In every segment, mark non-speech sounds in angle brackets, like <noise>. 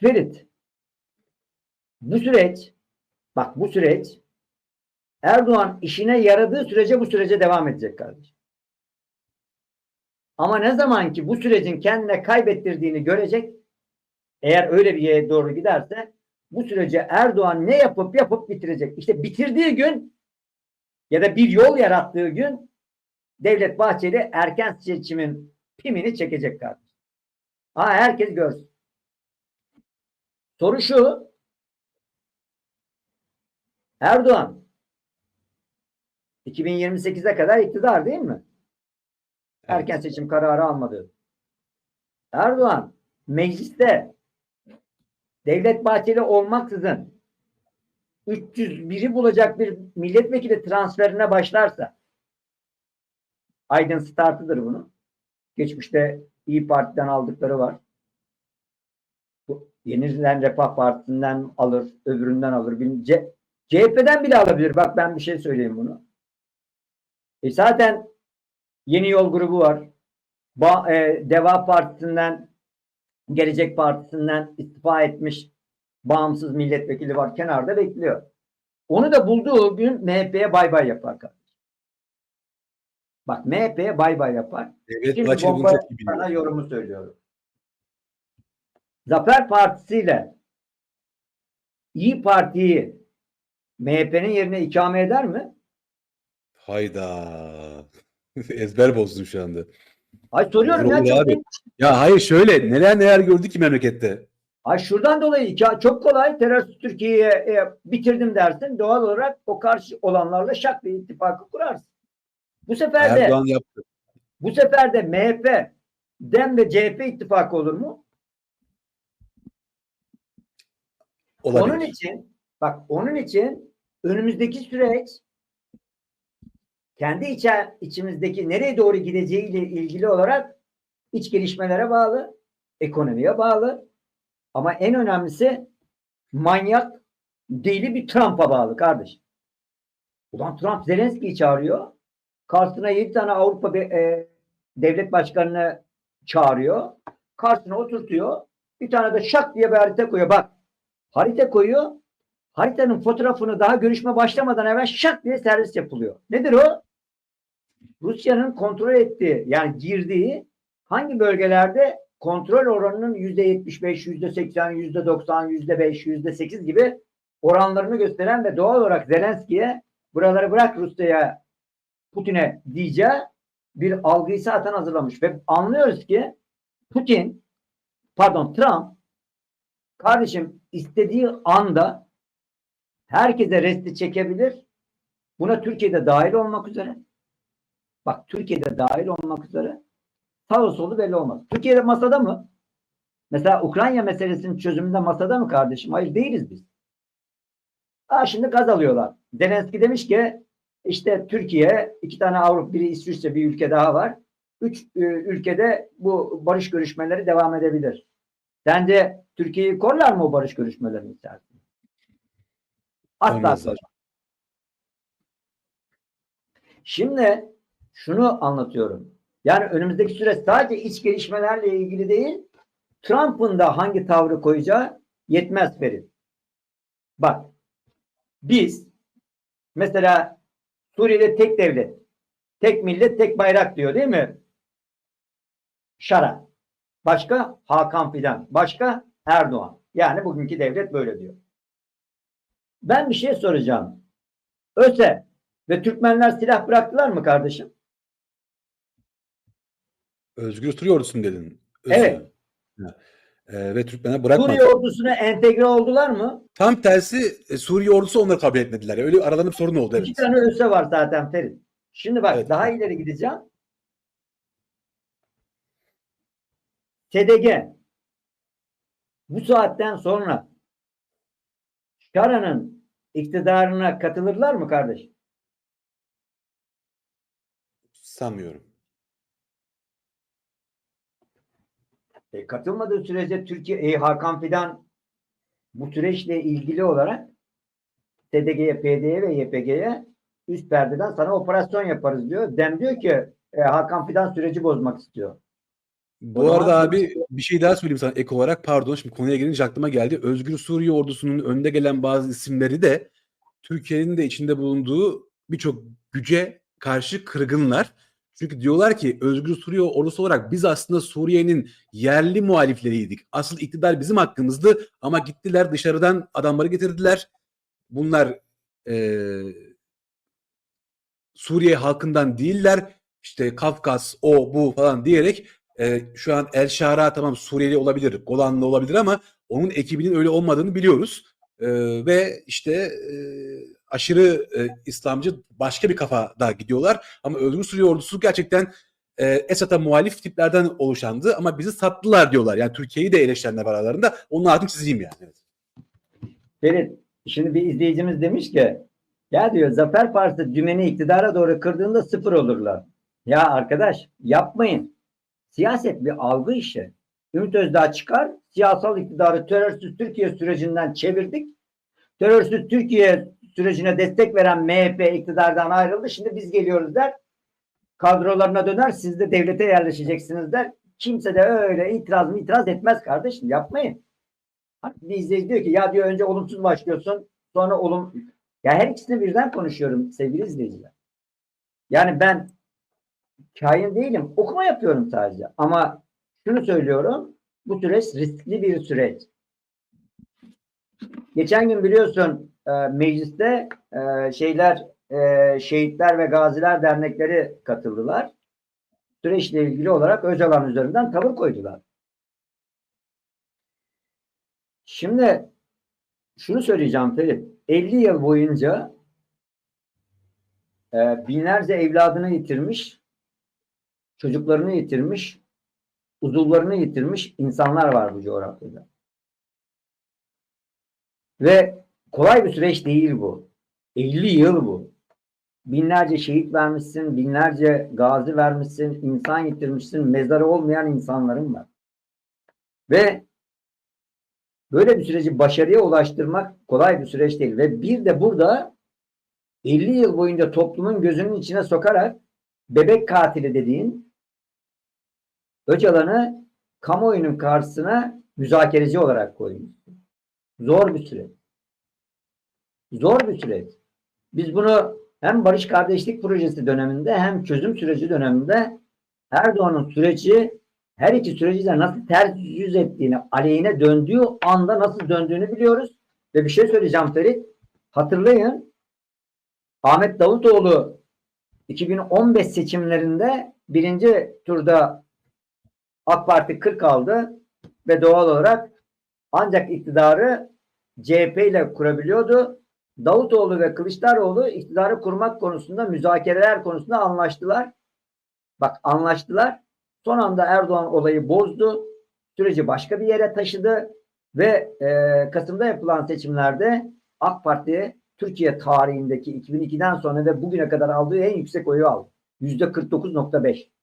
Ferit, bu süreç, bak bu süreç Erdoğan işine yaradığı sürece bu sürece devam edecek kardeşim. Ama ne zaman ki bu sürecin kendine kaybettirdiğini görecek, eğer öyle bir yere doğru giderse bu sürece Erdoğan ne yapıp yapıp bitirecek. İşte bitirdiği gün ya da bir yol yarattığı gün Devlet Bahçeli erken seçimin pimini çekecek kardeşim. Ha herkes görsün. Soru şu. Erdoğan 2028'e kadar iktidar değil mi? Erken seçim kararı almadı. Erdoğan mecliste Devlet Bahçeli olmaksızın 301'i bulacak bir milletvekili transferine başlarsa Aydın startıdır bunu. Geçmişte İyi Parti'den aldıkları var. Bu Yenilen Refah Partisi'nden alır, öbüründen alır. C CHP'den bile alabilir. Bak ben bir şey söyleyeyim bunu. E zaten Yeni Yol grubu var. Ba e, Deva Partisi'nden Gelecek Partisi'nden istifa etmiş bağımsız milletvekili var. Kenarda bekliyor. Onu da bulduğu gün MHP'ye bay bay yapar kardeşim. Bak MHP'ye bay bay yapar. Devlet Şimdi bomba sana yorumu söylüyorum. Zafer Partisi ile İyi Parti'yi MHP'nin yerine ikame eder mi? Hayda. <laughs> Ezber bozdun şu anda. Ay soruyorum ya. Çok, abi. Ya hayır şöyle neler neler gördük ki memlekette. ay şuradan dolayı çok kolay terörsüz Türkiye'yi e, bitirdim dersin. Doğal olarak o karşı olanlarla şak bir ittifakı kurarsın. Bu sefer de Erdoğan yaptı. bu sefer de MHP, DEM ve CHP ittifakı olur mu? Olabilir. Onun için bak onun için önümüzdeki süreç kendi içe, içimizdeki nereye doğru gideceğiyle ilgili olarak iç gelişmelere bağlı, ekonomiye bağlı ama en önemlisi manyak deli bir Trump'a bağlı kardeş. Ulan Trump Zelenski'yi çağırıyor. Karşısına 7 tane Avrupa be- e, devlet başkanını çağırıyor. Karşısına oturtuyor. Bir tane de şak diye bir harita koyuyor. Bak harita koyuyor. Haritanın fotoğrafını daha görüşme başlamadan evvel şak diye servis yapılıyor. Nedir o? Rusya'nın kontrol ettiği yani girdiği hangi bölgelerde kontrol oranının %75, %80, %90, %5, %8 gibi oranlarını gösteren ve doğal olarak Zelenski'ye buraları bırak Rusya'ya Putin'e diyeceği bir algıyı zaten hazırlamış. Ve anlıyoruz ki Putin pardon Trump kardeşim istediği anda herkese resti çekebilir. Buna Türkiye'de dahil olmak üzere. Bak Türkiye'de dahil olmak üzere sağ solu belli olmaz. Türkiye'de masada mı? Mesela Ukrayna meselesinin çözümünde masada mı kardeşim? Hayır değiliz biz. Aa, şimdi gaz alıyorlar. Zelenski demiş ki işte Türkiye, iki tane Avrupa, biri İsviçre, bir ülke daha var. Üç e, ülkede bu barış görüşmeleri devam edebilir. Sence Türkiye'yi korlar mı o barış görüşmelerini içerisinde? Asla. Şimdi şunu anlatıyorum. Yani önümüzdeki süreç sadece iç gelişmelerle ilgili değil, Trump'ın da hangi tavrı koyacağı yetmez Ferit. Bak, biz mesela Suriye'de tek devlet, tek millet, tek bayrak diyor değil mi? Şara. Başka Hakan Fidan. Başka Erdoğan. Yani bugünkü devlet böyle diyor. Ben bir şey soracağım. ÖSE ve Türkmenler silah bıraktılar mı kardeşim? Özgür Suriye ordusu dedin? Evet. Ha. Ee, ve Türkmen'e bırakmadı. Suriye ordusuna entegre oldular mı? Tam tersi e, Suriye ordusu onları kabul etmediler. Öyle aralarında bir sorun oldu. İki Evet. tane ÖSE var zaten Ferit. Şimdi bak Evet. daha ileri gideceğim. TDG bu saatten sonra Şara'nın iktidarına katılırlar mı kardeş? Sanmıyorum. E, katılmadığı sürece Türkiye e, Hakan Fidan bu süreçle ilgili olarak TDG'ye, PD'ye ve YPG'ye üst perdeden sana operasyon yaparız diyor. Dem diyor ki e, Hakan Fidan süreci bozmak istiyor. Bu O arada abi bir şey daha söyleyeyim sana ek olarak pardon şimdi konuya gelince aklıma geldi. Özgür Suriye ordusunun önde gelen bazı isimleri de Türkiye'nin de içinde bulunduğu birçok güce karşı kırgınlar. Çünkü diyorlar ki Özgür Suriye ordusu olarak biz aslında Suriye'nin yerli muhalifleriydik. Asıl iktidar bizim hakkımızdı ama gittiler dışarıdan adamları getirdiler. Bunlar eee, Suriye halkından değiller. İşte Kafkas, o bu falan diyerek e, şu an El Şara tamam Suriyeli olabilir, Golanlı olabilir ama onun ekibinin öyle olmadığını biliyoruz. E, ve işte e, aşırı e, İslamcı başka bir kafada gidiyorlar. Ama Özgür Suriye ordusu gerçekten e, Esad'a muhalif tiplerden oluşandı ama bizi sattılar diyorlar. Yani Türkiye'yi de eleştirenler var aralarında. Onun altını çizeyim yani. Evet. Ferit, şimdi bir izleyicimiz demiş ki ya diyor Zafer Partisi dümeni iktidara doğru kırdığında sıfır olurlar. Ya arkadaş yapmayın. Siyaset bir algı işi. Ümit Özdağ çıkar, siyasal iktidarı terörsüz Türkiye sürecinden çevirdik. Terörsüz Türkiye sürecine destek veren MHP iktidardan ayrıldı. Şimdi biz geliyoruz der. Kadrolarına döner, siz de devlete yerleşeceksiniz der. Kimse de öyle itiraz mı itiraz etmez kardeşim. Yapmayın. Bir izleyici diyor ki ya diyor önce olumsuz başlıyorsun sonra olum. Ya her ikisini birden konuşuyorum sevgili izleyiciler. Yani ben kain değilim. Okuma yapıyorum sadece. Ama şunu söylüyorum. Bu süreç riskli bir süreç. Geçen gün biliyorsun e, mecliste e, şeyler e, şehitler ve gaziler dernekleri katıldılar. Süreçle ilgili olarak Öcalan üzerinden tavır koydular. Şimdi şunu söyleyeceğim Ferit. 50 yıl boyunca e, binlerce evladını yitirmiş, çocuklarını yitirmiş, uzuvlarını yitirmiş insanlar var bu coğrafyada. Ve kolay bir süreç değil bu. 50 yıl bu. Binlerce şehit vermişsin, binlerce gazi vermişsin, insan yitirmişsin, mezarı olmayan insanların var. Ve Böyle bir süreci başarıya ulaştırmak kolay bir süreç değil. Ve bir de burada 50 yıl boyunca toplumun gözünün içine sokarak bebek katili dediğin Öcalan'ı kamuoyunun karşısına müzakereci olarak koymuşsun. Zor bir süreç. Zor bir süreç. Biz bunu hem Barış Kardeşlik Projesi döneminde hem çözüm süreci döneminde Erdoğan'ın süreci her iki süreci de nasıl ters yüz ettiğini, aleyhine döndüğü anda nasıl döndüğünü biliyoruz. Ve bir şey söyleyeceğim Ferit. Hatırlayın Ahmet Davutoğlu 2015 seçimlerinde birinci turda AK Parti 40 aldı ve doğal olarak ancak iktidarı CHP ile kurabiliyordu. Davutoğlu ve Kılıçdaroğlu iktidarı kurmak konusunda müzakereler konusunda anlaştılar. Bak anlaştılar. Son anda Erdoğan olayı bozdu. Süreci başka bir yere taşıdı ve e, Kasım'da yapılan seçimlerde AK Parti Türkiye tarihindeki 2002'den sonra ve bugüne kadar aldığı en yüksek oyu aldı. %49.5.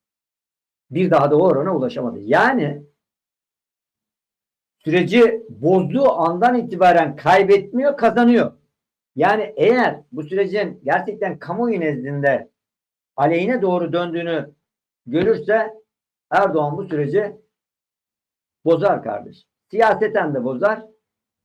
Bir daha da o orana ulaşamadı. Yani süreci bozduğu andan itibaren kaybetmiyor, kazanıyor. Yani eğer bu sürecin gerçekten kamuoyu nezdinde aleyhine doğru döndüğünü görürse Erdoğan bu süreci bozar kardeş. Siyaseten de bozar.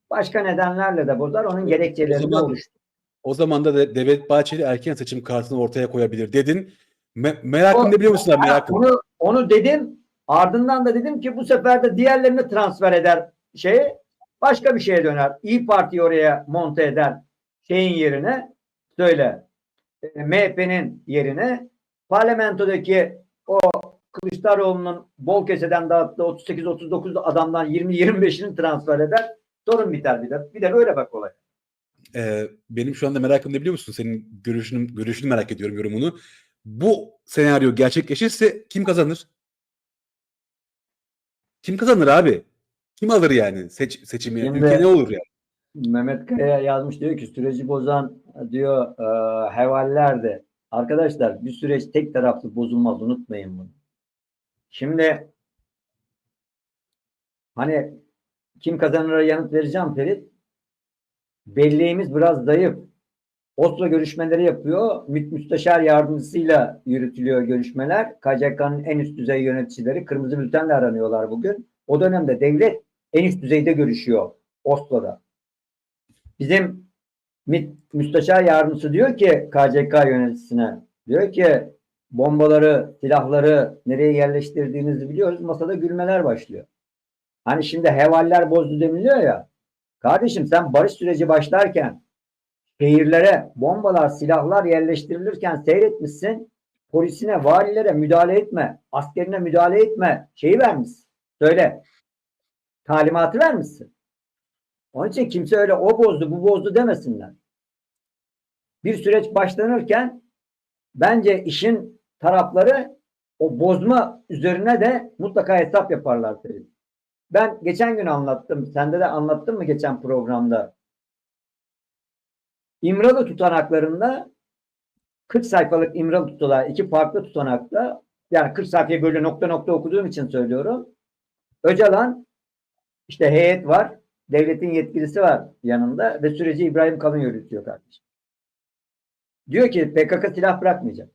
Başka nedenlerle de bozar. Onun gerekçelerini oluşturur. O zaman da De- Devlet Bahçeli erken seçim kartını ortaya koyabilir dedin. Me- ne biliyor musun abi? Merakım. Onu, onu dedim. Ardından da dedim ki bu sefer de diğerlerini transfer eder şeye başka bir şeye döner. İyi Parti oraya monte eder şeyin yerine söyle e, MHP'nin yerine parlamentodaki o Kılıçdaroğlu'nun bol keseden dağıttığı 38-39 adamdan 20-25'ini transfer eder. Sorun biter bir de. Bir de böyle bak olay. Ee, benim şu anda merakım ne biliyor musun? Senin görüşünü, görüşünü merak ediyorum yorumunu. Bu senaryo gerçekleşirse kim kazanır? Kim kazanır abi? Kim alır yani seç, seçimi? Şimdi- Ülke ne olur yani? Mehmet Kaya yazmış diyor ki süreci bozan diyor e, hevaller de. Arkadaşlar bir süreç tek taraflı bozulmaz unutmayın bunu. Şimdi hani kim kazanır'a yanıt vereceğim Ferit. Belleğimiz biraz zayıf. Oslo görüşmeleri yapıyor. MİT Müsteşar yardımcısıyla yürütülüyor görüşmeler. KCK'nın en üst düzey yöneticileri kırmızı bültenle aranıyorlar bugün. O dönemde devlet en üst düzeyde görüşüyor Oslo'da. Bizim MİT Müsteşar yardımcısı diyor ki KCK yöneticisine diyor ki bombaları, silahları nereye yerleştirdiğinizi biliyoruz. Masada gülmeler başlıyor. Hani şimdi hevaller bozdu deniliyor ya. Kardeşim sen barış süreci başlarken şehirlere bombalar, silahlar yerleştirilirken seyretmişsin. Polisine, valilere müdahale etme, askerine müdahale etme şeyi vermişsin. Söyle. Talimatı vermişsin. Onun için kimse öyle o bozdu, bu bozdu demesinler. Bir süreç başlanırken bence işin tarafları o bozma üzerine de mutlaka hesap yaparlar Ferit. Ben geçen gün anlattım. Sende de anlattım mı geçen programda? İmralı tutanaklarında 40 sayfalık İmralı tutulağı iki farklı tutanakta yani 40 sayfayı böyle nokta nokta okuduğum için söylüyorum. Öcalan işte heyet var. Devletin yetkilisi var yanında ve süreci İbrahim Kalın yürütüyor kardeşim. Diyor ki PKK silah bırakmayacak.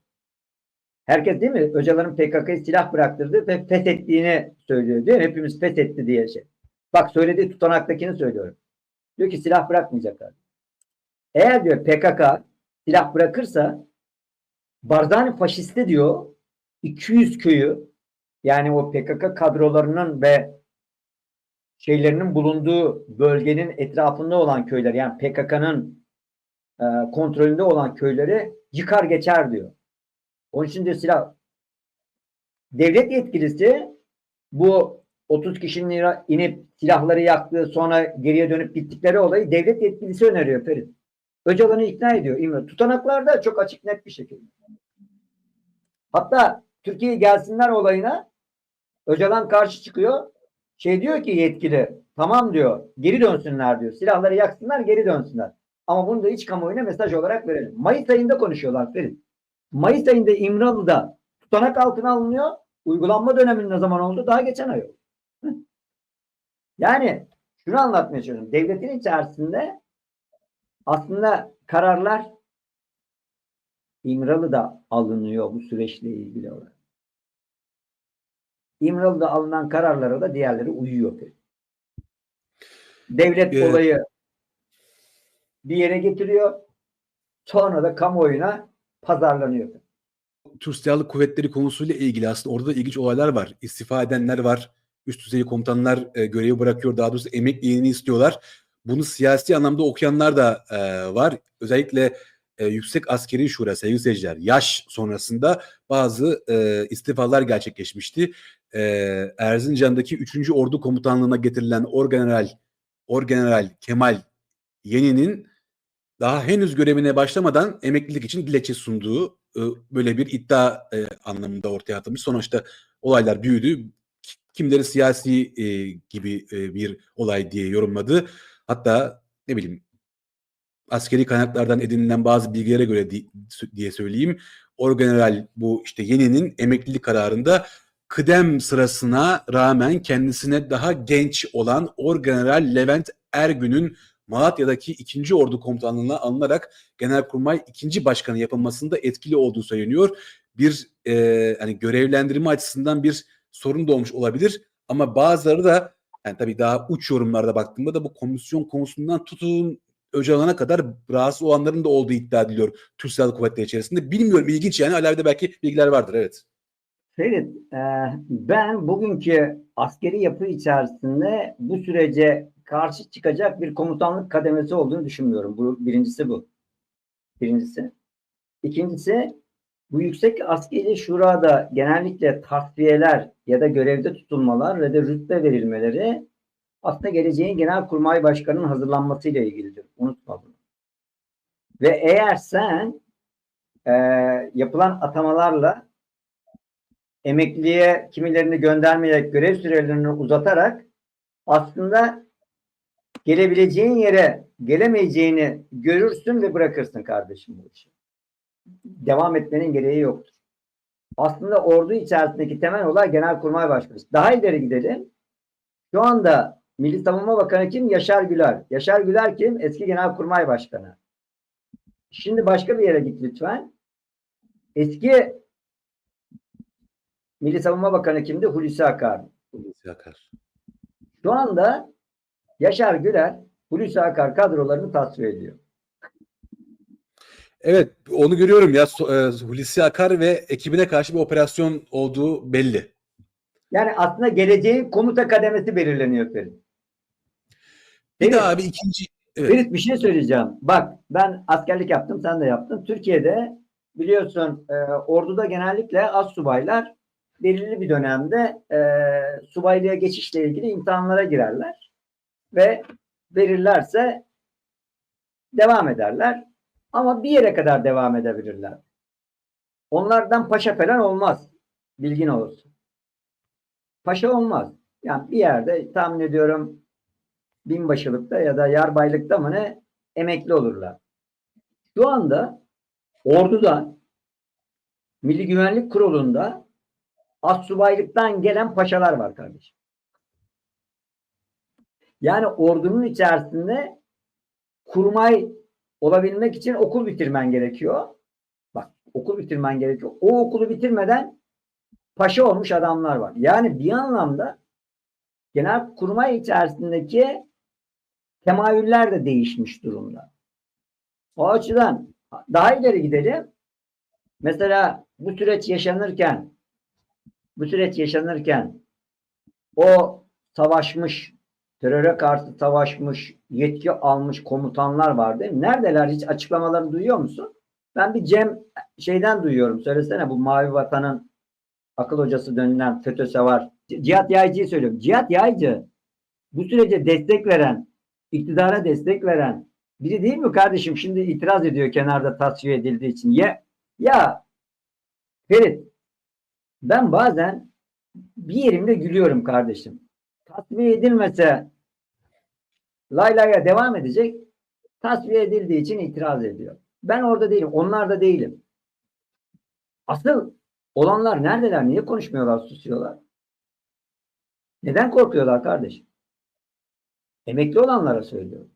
Herkes değil mi? Öcalan'ın PKK'yı silah bıraktırdı ve fethettiğini söylüyor. Değil mi? Hepimiz fethetti diye şey. Bak söylediği tutanaktakini söylüyorum. Diyor ki silah bırakmayacaklar. Eğer diyor PKK silah bırakırsa Barzani faşisti diyor 200 köyü yani o PKK kadrolarının ve şeylerinin bulunduğu bölgenin etrafında olan köyler yani PKK'nın e, kontrolünde olan köyleri yıkar geçer diyor. Onun için de silah devlet yetkilisi bu 30 kişinin inip silahları yaktığı sonra geriye dönüp gittikleri olayı devlet yetkilisi öneriyor Ferit. Öcalan'ı ikna ediyor İmre. Tutanaklarda çok açık net bir şekilde. Hatta Türkiye'ye gelsinler olayına Öcalan karşı çıkıyor. Şey diyor ki yetkili tamam diyor geri dönsünler diyor. Silahları yaksınlar geri dönsünler. Ama bunu da iç kamuoyuna mesaj olarak verelim. Mayıs ayında konuşuyorlar Ferit. Mayıs ayında İmralı'da tutanak altına alınıyor. Uygulanma döneminin ne zaman oldu? Daha geçen ay oldu. Yani şunu anlatmaya çalışıyorum. Devletin içerisinde aslında kararlar İmralı'da alınıyor bu süreçle ilgili olarak. İmralı'da alınan kararlara da diğerleri uyuyor. Devlet Evet. olayı bir yere getiriyor. Sonra da kamuoyuna pazarlanıyor. Türk Silahlı Kuvvetleri konusuyla ilgili aslında orada da ilginç olaylar var. İstifa edenler var. Üst düzey komutanlar e, görevi bırakıyor. Daha doğrusu emekliliğini istiyorlar. Bunu siyasi anlamda okuyanlar da e, var. Özellikle e, Yüksek Askeri Şura sevgili seyirciler yaş sonrasında bazı e, istifalar gerçekleşmişti. E, Erzincan'daki 3. Ordu Komutanlığı'na getirilen Orgeneral Orgeneral Kemal Yeni'nin daha henüz görevine başlamadan emeklilik için dilekçe sunduğu e, böyle bir iddia e, anlamında ortaya atılmış. Sonuçta olaylar büyüdü. Kimleri siyasi e, gibi e, bir olay diye yorumladı. Hatta ne bileyim askeri kaynaklardan edinilen bazı bilgilere göre di- diye söyleyeyim. Orgeneral bu işte Yeni'nin emeklilik kararında kıdem sırasına rağmen kendisine daha genç olan Orgeneral Levent Ergün'ün Malatya'daki 2. Ordu Komutanlığı'na alınarak Genelkurmay 2. Başkanı yapılmasında etkili olduğu söyleniyor. Bir e, hani görevlendirme açısından bir sorun doğmuş olabilir ama bazıları da yani tabii daha uç yorumlarda baktığımda da bu komisyon konusundan tutun Öcalan'a kadar rahatsız olanların da olduğu iddia ediliyor Türk Silahlı Kuvvetleri içerisinde. Bilmiyorum ilginç yani alavide belki bilgiler vardır evet. Ferit, e, ben bugünkü askeri yapı içerisinde bu sürece karşı çıkacak bir komutanlık kademesi olduğunu düşünmüyorum. Bu birincisi bu. Birincisi. İkincisi bu yüksek askeri şurada genellikle tasfiyeler ya da görevde tutulmalar ve de rütbe verilmeleri aslında geleceğin genelkurmay başkanının hazırlanmasıyla ilgilidir. Unutma bunu. Ve eğer sen e, yapılan atamalarla emekliye kimilerini göndermeyerek görev sürelerini uzatarak aslında gelebileceğin yere gelemeyeceğini görürsün ve bırakırsın kardeşim bu işi. Devam etmenin gereği yoktur. Aslında ordu içerisindeki temel olay Genelkurmay Başkanı. Daha ileri gidelim. Şu anda Milli Savunma Bakanı kim? Yaşar Güler. Yaşar Güler kim? Eski Genelkurmay Başkanı. Şimdi başka bir yere git lütfen. Eski Milli Savunma Bakanı kimdi? Hulusi Akar. Hulusi Akar. Şu anda Yaşar Güler Hulusi Akar kadrolarını tasfiye ediyor. Evet onu görüyorum ya e, Hulusi Akar ve ekibine karşı bir operasyon olduğu belli. Yani aslında geleceğin komuta kademesi belirleniyor Ferit. Bir de abi ikinci evet. Ferit bir şey söyleyeceğim. Bak ben askerlik yaptım sen de yaptın. Türkiye'de biliyorsun e, orduda genellikle az subaylar belirli bir dönemde e, subaylığa geçişle ilgili imtihanlara girerler. Ve verirlerse devam ederler. Ama bir yere kadar devam edebilirler. Onlardan paşa falan olmaz. Bilgin olsun. Paşa olmaz. Yani bir yerde tahmin ediyorum binbaşılıkta ya da yarbaylıkta mı ne emekli olurlar. Şu anda orduda Milli Güvenlik Kurulu'nda astsubaylıktan gelen paşalar var kardeşim. Yani ordunun içerisinde kurmay olabilmek için okul bitirmen gerekiyor. Bak okul bitirmen gerekiyor. O okulu bitirmeden paşa olmuş adamlar var. Yani bir anlamda genel kurmay içerisindeki temayüller de değişmiş durumda. O açıdan daha ileri gidelim. Mesela bu süreç yaşanırken bu süreç yaşanırken o savaşmış, teröre karşı savaşmış, yetki almış komutanlar var değil mi? Neredeler? Hiç açıklamalarını duyuyor musun? Ben bir Cem şeyden duyuyorum. Söylesene bu Mavi Vatan'ın akıl hocası denilen FETÖ'se var. Cihat Yaycı'yı söylüyorum. Cihat Yaycı bu sürece destek veren, iktidara destek veren biri değil mi kardeşim? Şimdi itiraz ediyor kenarda tasfiye edildiği için. Ya, ya Ferit ben bazen bir yerimde gülüyorum kardeşim. Tasfiye edilmese lay laya devam edecek. Tasfiye edildiği için itiraz ediyor. Ben orada değilim. Onlar da değilim. Asıl olanlar neredeler? Niye konuşmuyorlar, susuyorlar? Neden korkuyorlar kardeşim? Emekli olanlara söylüyorum.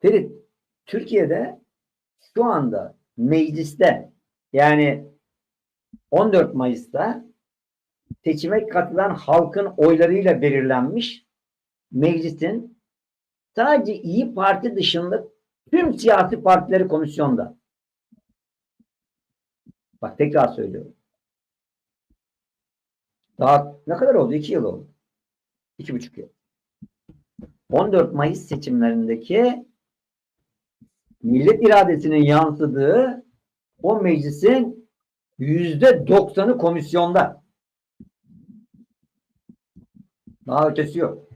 Ferit, Türkiye'de şu anda mecliste yani 14 Mayıs'ta seçime katılan halkın oylarıyla belirlenmiş meclisin sadece İyi Parti dışında tüm siyasi partileri komisyonda. Bak tekrar söylüyorum. Daha ne kadar oldu? İki yıl oldu. İki buçuk yıl. 14 Mayıs seçimlerindeki millet iradesinin yansıdığı o meclisin yüzde doksanı komisyonda. Daha ötesi yok.